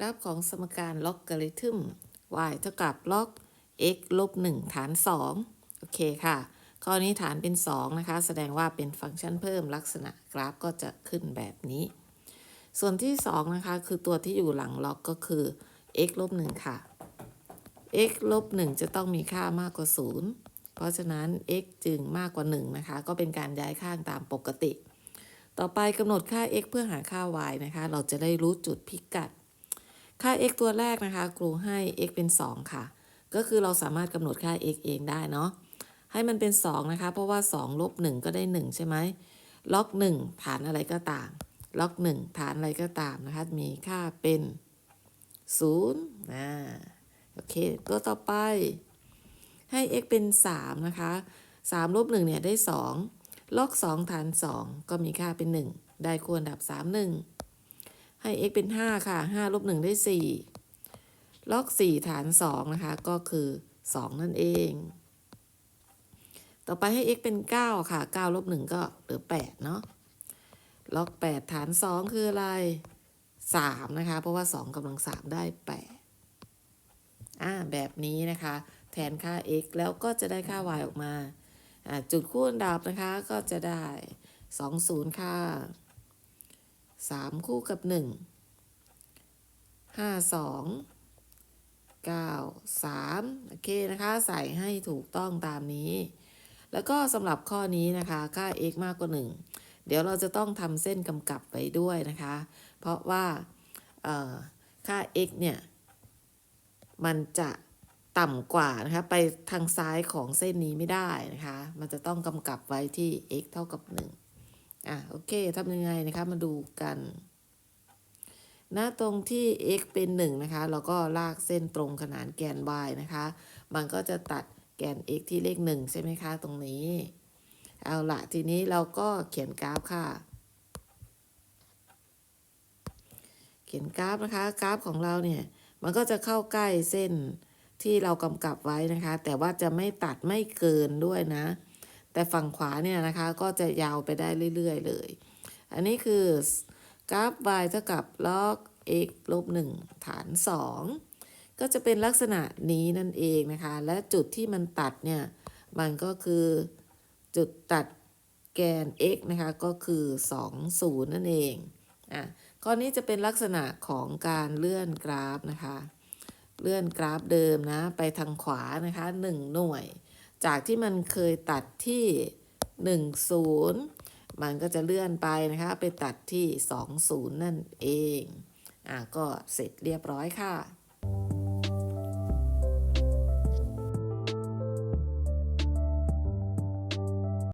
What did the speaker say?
กราฟของสมการล็อกการิทึม y เท่ากับล็อก x ลบ1ฐาน 2 โอเคค่ะ ข้อนี้ฐานเป็น 2 นะคะ แสดงว่าเป็นฟังก์ชันเพิ่มลักษณะกราฟก็จะขึ้นแบบนี้ ส่วนที่ 2 นะคะ คือตัวที่อยู่หลังล็อกก็คือ x ลบ1ค่ะ x ลบ1จะต้องมีค่ามากกว่า 0 เพราะฉะนั้น x จึงมากกว่า 1 นะคะ ก็เป็นการย้ายข้างตามปกติ ต่อไปกำหนดค่า x เพื่อหาค่า y นะคะ เราจะได้รู้จุดพิกัด ค่า x ตัวแรกนะคะครูให้ x เป็น 2 ค่ะ ก็คือเราสามารถกำหนดค่า x เองได้เนาะ ให้มันเป็น 2 นะคะ เพราะว่า 2 ลบ 1 ก็ได้ 1 ใช่ไหมล็อก1ฐานอะไรก็ตาม ล็อก1ฐานอะไรก็ตามนะคะ มีค่าเป็น0นะโอเค ตัวต่อไป ให้ x เป็น 3 นะคะ 3 ลบ 1 เนี่ย ได้ 2 ล็อก 2 ฐาน 2 ก็มีค่าเป็น 1 ได้ควรดับ 3 1 ให้ x เป็น 5 ค่ะ5ลบ1ได้ 4 ล็อก 4 ฐาน 2 นะคะ ก็คือ 2 นั่นเอง ต่อไปให้ x เป็น 9 ค่ะ9ลบ1ก็เหลือ 8 เนาะล็อก 8 ฐาน 2 คืออะไร 3 นะคะ เพราะว่า 2กำลัง 3 ได้ 8 อ่า แบบนี้นะคะ แทนค่า x แล้วก็จะได้ค่า y ออกมาอ่าจุดคูณดับนะคะก็จะได้ 2 0 ค่ะ 3 คู่กับ 1 5 2 9 3 โอเคนะคะ ใส่ให้ถูกต้องตามนี้ แล้วก็สำหรับข้อนี้นะคะค่า x มากกว่า 1 เดี๋ยวเราจะต้องทำเส้นกำกับไว้ด้วยนะคะ เพราะว่าค่า x เนี่ย มันจะต่ำกว่านะคะ ไปทางซ้ายของเส้นนี้ไม่ได้นะคะ มันจะต้องกำกับไว้ที่ x เท่ากับ 1 อะโอเคทำยังไงนะคะมาดูกันหน้าตรงที่ x เป็น 1 นะคะ เราก็ลากเส้นตรงขนานแกน y นะคะ มันก็จะตัดแกน x ที่เลข 1 ใช่ไหมคะ ตรงนี้ เอาละทีนี้เราก็เขียนกราฟค่ะ เขียนกราฟนะคะ กราฟของเราเนี่ย มันก็จะเข้าใกล้เส้นที่เรากำกับไว้นะคะ แต่ว่าจะไม่ตัดไม่เกินด้วยนะ แต่ฝั่งขวาเนี่ยนะคะก็จะยาวไปได้เรื่อย ๆ เลย อันนี้คือกราฟ y เท่ากับล็อก x ลบ1ฐาน 2 ก็จะเป็นลักษณะนี้นั่นเองนะคะ และจุดที่มันตัดเนี่ย มันก็คือจุดตัดแกน x นะคะ ก็คือ 2 0 นั่นเองอะข้อนี้จะเป็นลักษณะของการเลื่อนกราฟนะคะ เลื่อนกราฟเดิมนะ ไปทางขวานะคะ 1 หน่วย จากที่มันเคยตัดที่ 1 0 มันก็จะเลื่อนไปนะคะ ไปตัดที่ 2 0 นั่นเอง อะก็เสร็จเรียบร้อยค่ะ